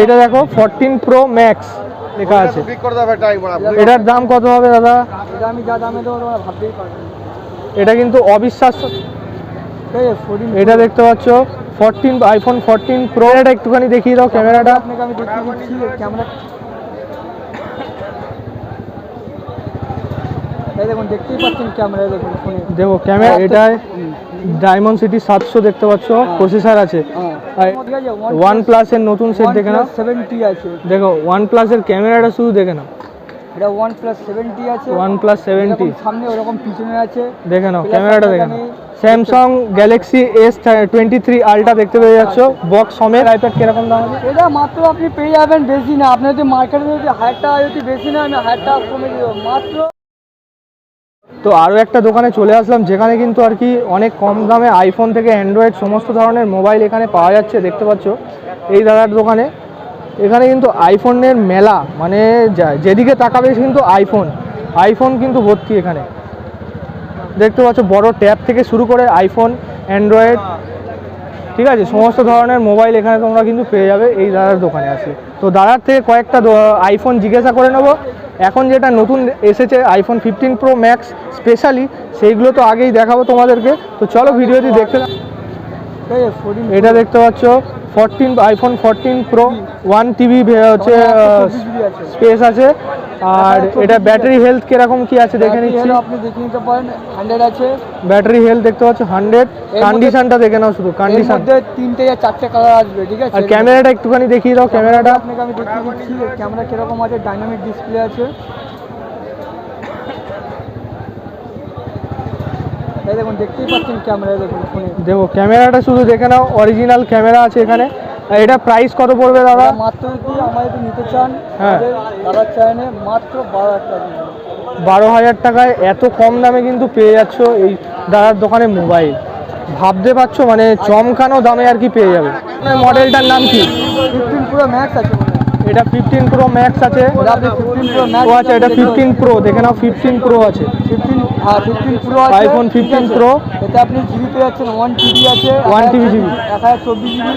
এইটা দেখো fourteen pro max লেখা আছে। এটার দাম কত হবে দাদা? এটা। এটা কিন্তু অবিশ্বাস্য। এটা দেখতে পাচ্ছ ফোরটিন আইফোন ফোরটিন প্রো এটা একটুখানি দেখিয়ে দাও ক্যামেরাটা। আপনাকে আমি দেখিয়ে দিচ্ছি ক্যামেরা এই দেখুন দেখতেই পাচ্ছেন ক্যামেরা দেখুন দেখো ক্যামেরা এটায় ডায়মন্ড সিটি সাতশো দেখতে পাচ্ছ প্রসেসার আছে। আর ওয়ান প্লাসের নতুন সেট দেখে নাও। সেভেন্টি আছে। দেখো ওয়ান প্লাসের ক্যামেরাটা শুধু দেখে নাও। এটা ওয়ান প্লাস সেভেন্টি আছে। ওয়ান প্লাস সেভেন্টি সামনে ওরকম পিছনে আছে। দেখে নাও ক্যামেরাটা দেখে নাও। Samsung Galaxy S twenty three ultra দেখতে পেয়ে যাচ্ছ। বক্স সমেত। আইপ্যাড কীরকম দাম আছে? এটা মাত্র আপনি পেয়ে যাবেন বেশি না। আপনার যদি মার্কেটে যদি হায়ারটা যদি বেশি না আমি হায়ারটা কমে দিব। মাত্র তো আরও একটা দোকানে চলে আসলাম, যেখানে কিন্তু আর কি অনেক কম দামে আইফোন থেকে অ্যান্ড্রয়েড সমস্ত ধরনের মোবাইল এখানে পাওয়া যাচ্ছে, দেখতে পাচ্ছ এই দাদার দোকানে। এখানে কিন্তু আইফোনের মেলা মানে যেদিকে তাকাবে কিন্তু আইফোন আইফোন কিন্তু ভর্তি এখানে। দেখতে পাচ্ছ, বড় ট্যাব থেকে শুরু করে আইফোন অ্যান্ড্রয়েড ঠিক আছে, সমস্ত ধরনের মোবাইল এখানে তোমরা কিন্তু পেয়ে যাবে এই দাদার দোকানে আসলে তো দাদার থেকে কয়েকটা আইফোন জিজ্ঞাসা করে নেব এখন যেটা নতুন এসেছে iPhone fifteen pro max specially সেইগুলো তো আগেই দেখাবো তোমাদেরকে। তো চলো ভিডিওটি দেখতে এটা দেখতে পাচ্ছ fourteen iPhone fourteen pro one TV হচ্ছে স্পেস আছে। আর এটা ব্যাটারি হেলথ কীরকম কি আছে দেখে নিচ্ছি। আপনি দেখে নিতে পারেন হান্ড্রেড আছে। ব্যাটারি হেলথ দেখতে পাচ্ছ হান্ড্রেড মধ্যে- কন্ডিশনটা দেখে নাও শুধু কন্ডিশন মধ্যে তিনটে বা চারটে কালার আসবে ঠিক আছে? আর ক্যামেরাটা একটুখানি দেখিয়ে দাও ক্যামেরাটা আপনাকে আমি দেখিয়ে দিচ্ছি ক্যামেরা কীরকম আছে ডাইনামিক ডিসপ্লে আছে। এই দেখুন দেখতেই পাচ্ছেন ক্যামেরা দেখুন দেখো ক্যামেরাটা শুধু দেখে নাও অরিজিনাল ক্যামেরা আছে এখানে। এটা প্রাইস কত পড়বে দাদা? মাত্র যদি আমার যদি নিতে চান হ্যাঁ। দাদার চায়নে মাত্র বারো হাজার টাকা। বারো হাজার টাকায় এত কম দামে কিন্তু পেয়ে যাচ্ছ এই দাদার দোকানে মোবাইল। ভাবতে পারছ? মানে চমকানো দামে আর কি পেয়ে যাবে। মডেলটার নাম কি? ফিফটিন পুরো ম্যাক্স আছে এটা ফিফটিন প্রো ম্যাক্স আছে। এটা ও আচ্ছা এটা ফিফটিন প্রো দেখে নাও ফিফটিন প্রো আছে। হ্যাঁ ফিফটিন প্রো আছে। iPhone 15 আছে? Pro। আপনি জিবি পেয়ে যাচ্ছেন ওয়ান টিবি আছে। 1 TB GB এক হাজার চব্বিশ জিবি।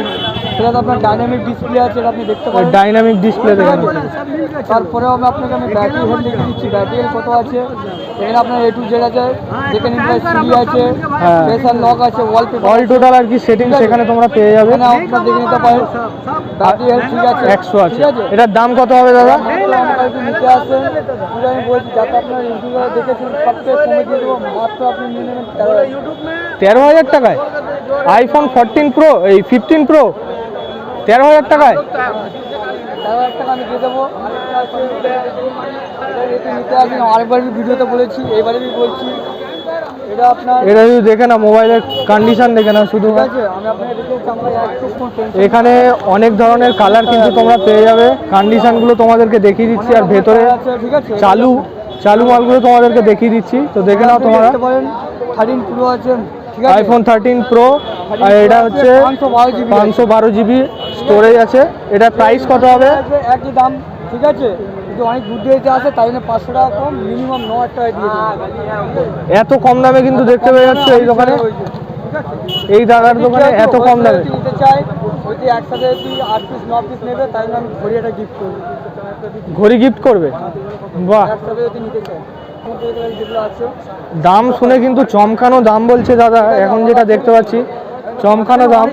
সেটাতে আপনার ডাইনামিক ডিসপ্লে আছে এটা আপনি দেখতে পারেন। ডাইনামিক ডিসপ্লে তারপরেও আমি আপনাকে আমি ব্যাটারি হেলথ দেখিয়ে দিচ্ছি। ব্যাটারি কত আছে? এখানে আপনার এ টু জেড আছে যেখানে সিডি আছে হ্যাঁ। প্রেসার লক আছে ওয়ালপেপার অল টোটাল আর কি সেটিং সেখানে তোমরা পেয়ে যাবে। এখানে আপনার দেখে নিতে পারেন। ব্যাটারি হেলথ ঠিক আছে। একশো আছে। এটার দাম কত হবে দাদা? নিতে আসেন। আমি বলছি যাতে আপনার ইউটিউবে দেখেছেন সবচেয়ে কমে দিয়ে দেবো। মাত্র আপনি নিয়ে নেবেন। তেরো হাজার। টাকায়? আইফোন ফোরটিন প্রো এই ফিফটিন প্রো তেরো হাজার টাকায়? আরেকবার ভিডিওতে বলেছি এবারে বলছি এটা আপনার এটা যদি দেখে না মোবাইলের কন্ডিশন দেখে না শুধু এখানে অনেক ধরনের কালার কিন্তু তোমরা পেয়ে যাবে। কন্ডিশনগুলো তোমাদেরকে দেখিয়ে দিচ্ছি আর ভেতরে আছে চালু চালু মালগুলো তোমাদেরকে দেখিয়ে দিচ্ছি। তো দেখে নাও তোমরা। থার্টিন প্রো আছে। আইফোন থার্টিন প্রো আর এটা হচ্ছে পাঁচশো বারো জিবি স্টোরেজ আছে। এটার প্রাইস কত হবে? একই দাম ঠিক আছে? অনেক দূর দিয়ে আসে তাই জন্য পাঁচশো টাকা কম মিনিমাম ন হাজার টাকা দিয়ে এত কম দামে কিন্তু দেখতে পেয়ে যাচ্ছে এই দোকানে? এই দাদার দোকানে এত কম দামে? নিতে চাই একসাথে যদি আট পিস ন পিস নেবে তাই জন্য আমি ঘড়ি একটা গিফট করব। ঘড়ি গিফট করবে? বাহ। একসাথে যদি নিতে চাই দাম শুনে কিন্তু চমকানো দাম বলছে দাদা এখন যেটা দেখতে পাচ্ছি চমকানো দাম।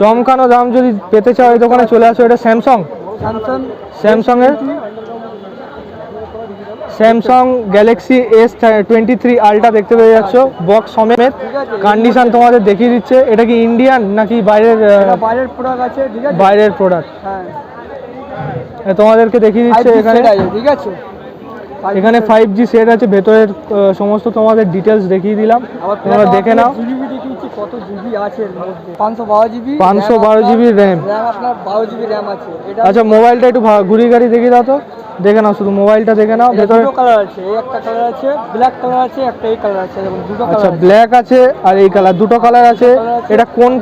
চমকানো দাম যদি পেতে চাও এই দোকানে চলে আসো এটা স্যামসং স্যামসাং এর Samsung Galaxy S twenty three ultra দেখতে পেয়ে যাচ্ছ বক্স সমেত। কন্ডিশন তোমাদের দেখিয়ে দিচ্ছে এটা কি ইন্ডিয়ান নাকি বাইরের বাইরের প্রোডাক্ট আছে আছে? বাইরের প্রোডাক্ট হ্যাঁ। তোমাদেরকে দেখিয়ে দিচ্ছে এখানে। ঠিক আছে? এখানে ফাইভ জি সেট আছে ভেতরের সমস্ত তোমাদের ডিটেলস দেখিয়ে দিলাম। তোমরা দেখে নাও। কত জিবি আছে পাঁচশো বারো জিবি পাঁচশো বারো জিবি র্যাম র্যাম আপনার বারো জিবি র্যাম আছে। আচ্ছা মোবাইলটা একটু ঘুরিয়ে গাড়ি দেখিয়ে দাও তো। দেখে নাও শুধু মোবাইলটা দেখে নাও ভেতরে দুটো কালার আছে এই একটা কালার আছে ব্ল্যাক কালার আছে একটা এই কালার আছে এবং দুটো আচ্ছা ব্ল্যাক আছে আর এই কালার দুটো কালার আছে। এটা কোন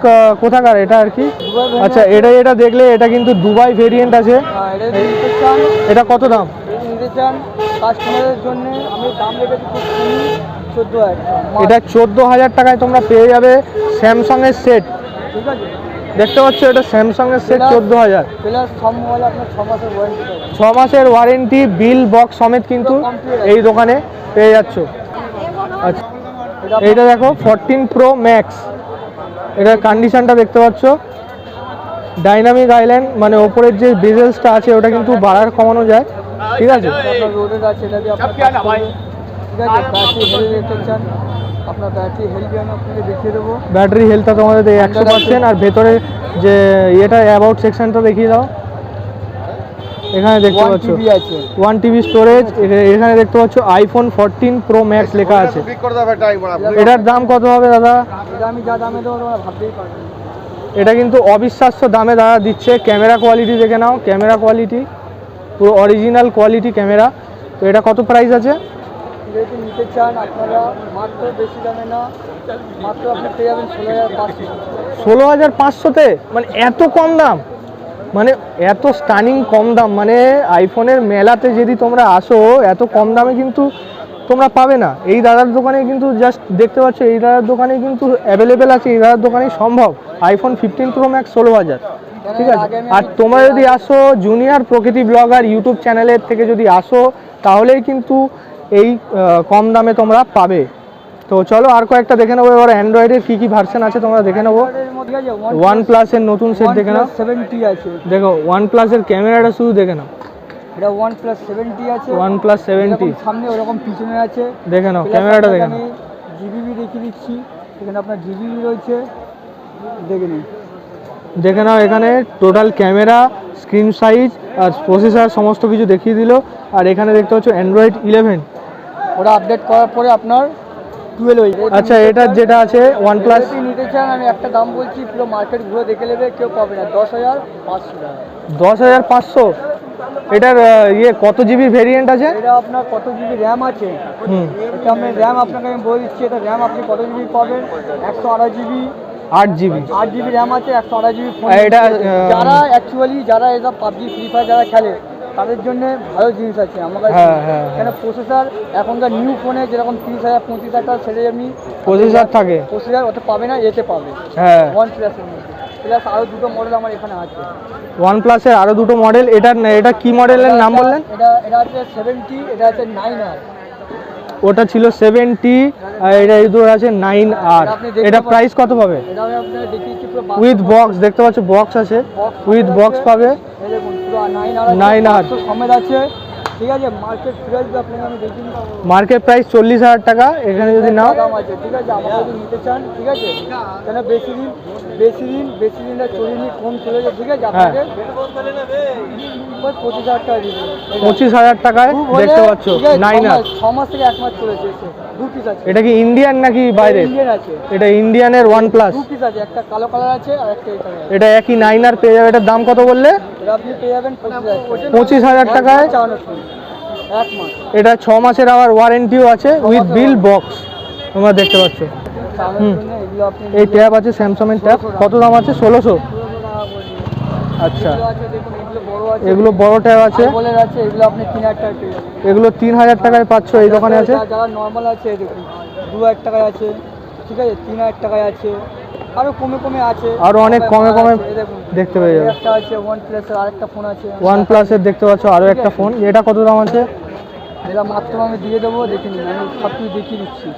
কোথাকার এটা আর কি? আচ্ছা এটা এটা দেখলে এটা কিন্তু দুবাই ভেরিয়েন্ট আছে। হ্যাঁ এটা কত দাম? নিতে চান কাস্টমারের জন্য আমি দাম রেখেছি এটা চোদ্দ হাজার টাকায় তোমরা পেয়ে যাবে স্যামসাংয়ের সেট ঠিক আছে? দেখতে পাচ্ছ এটা স্যামসাংয়ের সেট চোদ্দ হাজার। ছ মাসের ওয়ারেন্টি বিল বক্স সমেত কিন্তু এই দোকানে পেয়ে যাচ্ছ। আচ্ছা এইটা দেখো ফোরটিন প্রো ম্যাক্স এটার কন্ডিশনটা দেখতে পাচ্ছ। ডাইনামিক আইল্যান্ড মানে ওপরের যে বেজেলসটা আছে ওটা কিন্তু বাড়ার কমানো যায়। ঠিক আছে? আপনার ব্যাটারি হেলথ আমি আপনাকে দেখিয়ে দেবো। ব্যাটারি হেলথটা তোমাদের একশো পার্সেন্ট আর ভেতরে যে ইয়েটা অ্যাবাউট সেকশনটা দেখিয়ে দাও। এখানে দেখতে পাচ্ছ। ওয়ান টিভি স্টোরেজ এখানে দেখতে পাচ্ছ আইফোন ফোরটিন প্রো ম্যাক্স লেখা আছে। এটার দাম কত হবে দাদা? এটা আমি যা দামে দেবো তোমরা ভাবতেই পারবে এটা কিন্তু অবিশ্বাস্য দামে দাদা দিচ্ছে। ক্যামেরা কোয়ালিটি দেখে নাও। ক্যামেরা কোয়ালিটি পুরো অরিজিনাল কোয়ালিটি ক্যামেরা তো এটা কত প্রাইস আছে? যেহেতু নিতে চান আপনারা মাত্র বেশি দামে না মাত্র আপনি পেয়ে যাবেন ষোলো হাজার পাঁচশো। ষোলো হাজার পাঁচশোতে? মানে এত কম দাম? মানে এত স্টানিং কম দাম? মানে আইফোনের মেলাতে যদি তোমরা আসো এত কম দামে কিন্তু তোমরা পাবে না। এই দাদার দোকানে কিন্তু জাস্ট দেখতে পাচ্ছ এই দাদার দোকানে কিন্তু অ্যাভেলেবেল আছে এই দাদার দোকানেই সম্ভব। আইফোন ফিফটিন প্রো ম্যাক্স ষোলো হাজার। ঠিক আছে? আর তোমরা যদি আসো জুনিয়র প্রকৃতি ব্লগার ইউটিউব চ্যানেলের থেকে যদি আসো তাহলেই কিন্তু এই কম দামে তোমরা পাবে। তো চলো আর কয়েকটা দেখে নেব। এবার অ্যান্ড্রয়েডের কী কী ভার্সন আছে তোমরা দেখে নেব। ওয়ান প্লাসের নতুন সেট দেখে নাও। সেভেন্টি আছে দেখো ওয়ান প্লাসের ক্যামেরাটা শুধু দেখে নাও। এটা প্লাস আছে সামনে ওরকম আছে দেখে নাও, ক্যামেরাটা দেখে দেখিয়ে দিচ্ছি এখানে আপনার রয়েছে দেখে নাও এখানে টোটাল ক্যামেরা স্ক্রিন সাইজ আর প্রসেসর সমস্ত কিছু দেখিয়ে দিল। আর এখানে দেখতে পাচ্ছ অ্যান্ড্রয়েড ইলেভেন ওটা আপডেট করার পরে আপনার টুয়েলভ আচ্ছা এটা যেটা আছে ওয়ান প্লাস নিতে চান আমি একটা দাম বলছি পুরো মার্কেট ঘুরে দেখে নেবে কেউ পাবে না। দশ হাজার পাঁচশো টাকা। দশ হাজার পাঁচশো? এটার ইয়ে কত জিবি ভেরিয়েন্ট আছে? এটা আপনার কত জিবি র্যাম আছে? এটা আমি র্যাম আপনাকে আমি বলে দিচ্ছি এটা র্যাম আপনি কত জিবি পাবেন? একশো আড়াই জিবি আট জিবি আট জিবি র্যাম আছে একশো আড়াই জিবি এটা, যারা অ্যাকচুয়ালি যারা এসব পাবজি ফ্রি ফায়ার যারা খেলে তাদের জন্য ভালো জিনিস আছে। আমার কাছে হ্যাঁ, হ্যাঁ, এখানে প্রসেসর এখনকার নিউ ফোনে যেরকম তিরিশ হাজার পঁচিশ হাজার টাকা সেটা এমনি প্রসেসর থাকে। প্রসেসর ওটা পাবে না এতে পাবে। হ্যাঁ। ওয়ান প্লাসের মধ্যে। প্লাস আরও দুটো মডেল আমার এখানে আছে। ওয়ান প্লাসের আরও দুটো মডেল এটা এটা কি মডেলের নাম বললেন? এটা এটা আছে সেভেন্টি এটা আছে নাইন আর ওটা ছিল সেভেন্টি আর এটা এই দুটো আছে নাইন আর এটা। প্রাইস কত পাবে? আমি উইথ বক্স দেখতে পাচ্ছ বক্স আছে। উইথ বক্স পাবে। নাইন আর সমেত আছে। ঠিক আছে মার্কেট প্রাইস আপনাকে আমি দেখিয়ে মার্কেট প্রাইস চল্লিশ হাজার টাকা এখানে যদি নাও। দাম আছে ঠিক আছে আমাকে যদি নিতে চান ঠিক আছে কেন বেশি দিন বেশি দিন বেশি দিনটা চলিনি কম চলেছে ঠিক আছে হ্যাঁ। আপনাকে পঁচিশ হাজার টাকা দিবেন পঁচিশ হাজার টাকায় দেখতে পাচ্ছ নাইন ছ মাস থেকে এক মাস চলেছে দু পিস আছে। এটা কি ইন্ডিয়ান নাকি বাইরে? ইন্ডিয়ান আছে। এটা ইন্ডিয়ানের ওয়ান প্লাস দু পিস আছে একটা কালো কালার আছে আর একটা এটা একই নাইন আর পেয়ে যাবে এটার দাম কত বললে? আপনি পেয়ে যাবেন। পঁচিশ হাজার টাকায় চাওয়ানো শুরু এক মাস এটা ছ মাসের আবার ওয়ারেন্টিও আছে উইথ বিল বক্স তোমরা দেখতে পাচ্ছ। হুম। এই ট্যাব আছে স্যামসাংয়ের ট্যাব কত দাম আছে? ষোলোশো। আচ্ছা। এগুলো বড় ট্যাব আছে। এগুলো আপনি তিন হাজার টাকায় পাচ্ছ এই দোকানে আছে। যারা নর্মাল আছে এই দেখুন। দু হাজার টাকায় আছে। ঠিক আছে? তিন হাজার টাকায় আছে। আরও কমে কমে আছে। আরও অনেক কমে কমে দেখতে পেয়ে যাবে। একটা আছে ওয়ান প্লাসের আরেকটা ফোন আছে। ওয়ান প্লাসের দেখতে পাচ্ছ আরও একটা ফোন এটা কত দাম আছে? এটা মাত্র আমি দিয়ে দেবো দেখে নিন আমি সব কিছু দেখিয়ে দিচ্ছি।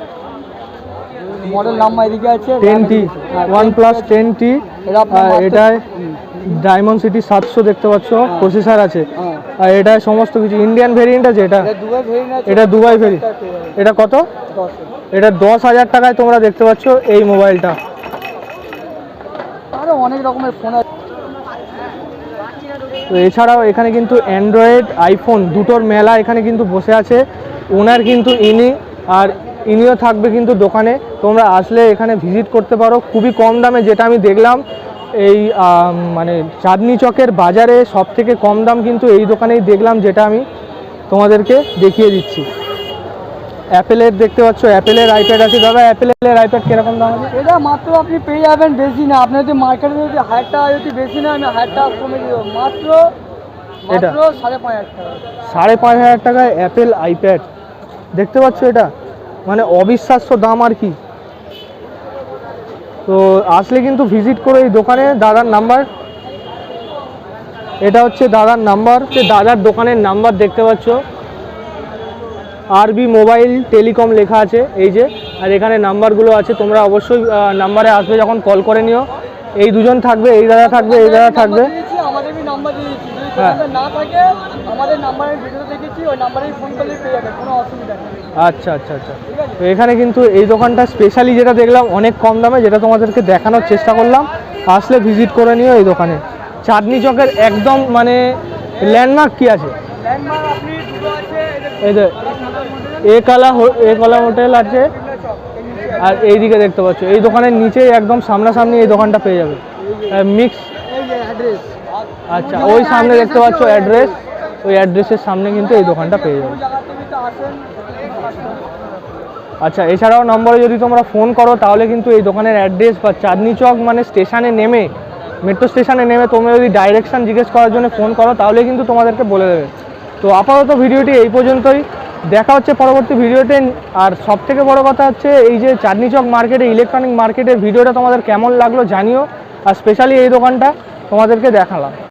মডেল নাম্বার এদিকে আছে টেন টি হ্যাঁ, ওয়ান প্লাস আছে। টেন টি এটা এটায় ডায়মন্ড সিটি সাতশো দেখতে পাচ্ছ প্রসেসার আছে। হ্যাঁ। আর এটায় সমস্ত কিছু ইন্ডিয়ান ভেরিয়েন্ট আছে এটা। এটা দুবাই ভেরিয়েন্ট এটা এটা এটা কত? এটা দশ হাজার টাকায় তোমরা দেখতে পাচ্ছ এই মোবাইলটা আরও অনেক রকমের ফোন আছে। তো এছাড়াও এখানে কিন্তু অ্যান্ড্রয়েড আইফোন দুটোর মেলা এখানে কিন্তু বসে আছে। ওনার কিন্তু ইনি, আর ইনিও থাকবে কিন্তু দোকানে। তোমরা আসলে এখানে ভিজিট করতে পারো। খুবই কম দামে যেটা আমি দেখলাম, এই মানে চাঁদনি চকের বাজারে সব থেকে কম দাম কিন্তু এই দোকানেই দেখলাম, যেটা আমি তোমাদেরকে দেখিয়ে দিচ্ছি। অ্যাপেলের দেখতে পাচ্ছ অ্যাপেলের আইপ্যাড আছে। দাদা অ্যাপেলের আইপ্যাড কীরকম দাম আছে? এটা মাত্র আপনি পেয়ে যাবেন বেশি না। আপনার যদি মার্কেটে যদি হায়ারটা যদি বেশি না আমি হায়ারটা কমে দিব। মাত্র এটা? সাড়ে পাঁচ হাজার টাকা। সাড়ে পাঁচ হাজার টাকায় অ্যাপেল আইপ্যাড দেখতে পাচ্ছ এটা? মানে অবিশ্বাস্য দাম আর কি। তো আসলে কিন্তু ভিজিট করে এই দোকানে দাদার নাম্বার এটা হচ্ছে দাদার নাম্বার দাদার দোকানের নাম্বার দেখতে পাচ্ছ। আরবি মোবাইল টেলিকম লেখা আছে এই যে আর এখানে নাম্বারগুলো আছে তোমরা অবশ্যই নাম্বারে আসবে যখন কল করে নিও। এই দুজন থাকবে এই দাদা থাকবে এই দাদা থাকবে। হ্যাঁ। আচ্ছা আচ্ছা আচ্ছা। তো এখানে কিন্তু এই দোকানটা স্পেশালি যেটা দেখলাম অনেক কম দামে যেটা তোমাদেরকে দেখানোর চেষ্টা করলাম। আসলে ভিজিট করে নিও এই দোকানে। চাঁদনি চকের একদম মানে ল্যান্ডমার্ক কি আছে? এই যে, এ কালা এ কালা হোটেল আছে। আর এইদিকে দেখতে পাচ্ছ, এই দোকানের নিচেই একদম সামনাসামনি এই দোকানটা পেয়ে যাবে। মিক্স আচ্ছা ওই সামনে দেখতে পাচ্ছ অ্যাড্রেস ওই অ্যাড্রেসের সামনে কিন্তু এই দোকানটা পেয়ে যাবে। আচ্ছা এছাড়াও নম্বরে যদি তোমরা ফোন করো, তাহলে কিন্তু এই দোকানের অ্যাড্রেস বা চাঁদনি চক মানে স্টেশনে নেমে মেট্রো স্টেশনে নেমে তোমরা যদি ডাইরেকশন জিজ্ঞেস করার জন্য ফোন করো, তাহলে কিন্তু তোমাদেরকে বলে দেবে। তো আপাতত ভিডিওটি এই পর্যন্তই। দেখা হচ্ছে পরবর্তী ভিডিওতে। আর সব থেকে বড়ো কথা হচ্ছে, এই যে চাঁদনি চক মার্কেটে ইলেকট্রনিক মার্কেটের ভিডিওটা তোমাদের কেমন লাগল জানিও। আর স্পেশালি এই দোকানটা তোমাদেরকে দেখালাম।